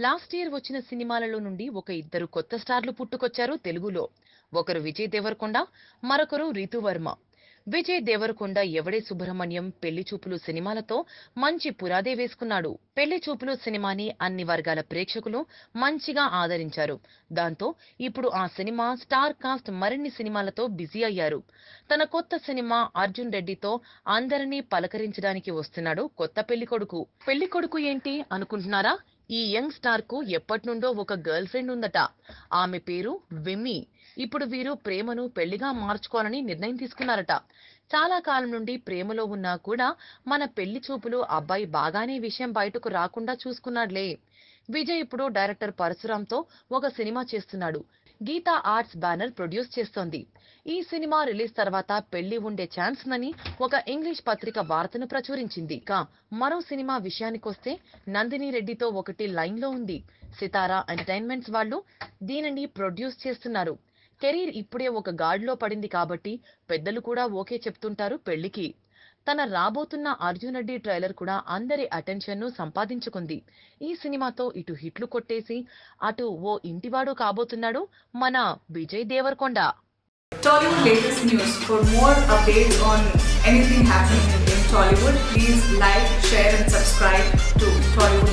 Last year వచ్చిన సినిమాలలో నుండి ఒక ఇద్దరు కొత్త స్టార్లు పుట్టుకొచ్చారు తెలుగులో. ఒకరు విజయ్ దేవరకొండ మరొకరు రితువర్మ విజయ్ దేవరకొండ ఎవడే సుబ్రహ్మణ్యం పెళ్ళి చూపులు సినిమాలతో మంచి పురాదే వేసుకున్నాడు. పెళ్ళి చూపులు సినిమాని అన్ని వర్గాల ప్రేక్షకులు మంచిగా ఆదరించారు. దాంతో ఇప్పుడు ఆ సినిమా స్టార్ కాస్ట్ మరిన్ని సినిమాలతో బిజీ అయ్యారు. తన కొత్త సినిమా అర్జున్ రెడ్డితో అందరినీ పలకరించడానికి వస్తున్నాడు కొత్త పెళ్ళి కొడుకు. పెళ్ళి కొడుకు ఏంటి అనుకుంటున్నారా? ఈ యంగ్ స్టార్కు ఎప్పటి నుండో ఒక గర్ల్ ఫ్రెండ్ ఉందట. ఆమె పేరు విమ్మి ఇప్పుడు వీరు ప్రేమను పెళ్ళిగా మార్చుకోవాలని నిర్ణయం తీసుకున్నారట. చాలా కాలం నుండి ప్రేమలో ఉన్నా కూడా మన పెళ్ళి చూపులు అబ్బాయి బాగానే విషయం బయటకు రాకుండా చూసుకున్నాడులే. విజయ్ ఇప్పుడు డైరెక్టర్ పరశురాంతో ఒక సినిమా చేస్తున్నాడు. గీతా ఆర్ట్స్ బ్యానర్ ప్రొడ్యూస్ చేస్తోంది. ఈ సినిమా రిలీజ్ తర్వాత పెళ్ళి ఉండే ఛాన్స్ నని ఒక ఇంగ్లీష్ పత్రిక వార్తను ప్రచురించింది. ఇక మరో సినిమా విషయానికొస్తే నందిని రెడ్డితో ఒకటి లైన్లో ఉంది. సితారా ఎంటర్టైన్మెంట్స్ వాళ్ళు దీనిని ప్రొడ్యూస్ చేస్తున్నారు. కెరీర్ ఇప్పుడే ఒక గాడిలో పడింది కాబట్టి పెద్దలు కూడా ఓకే చెప్తుంటారు పెళ్ళికి. తన రాబోతున్న అర్జున్ రెడ్డి ట్రైలర్ కూడా అందరి అటెన్షన్ను సంపాదించుకుంది. ఈ సినిమాతో ఇటు హిట్లు కొట్టేసి అటు ఓ ఇంటివాడు కాబోతున్నాడు మన Vijay Devarakonda. Tollywood latest Tollywood please like share Tollywood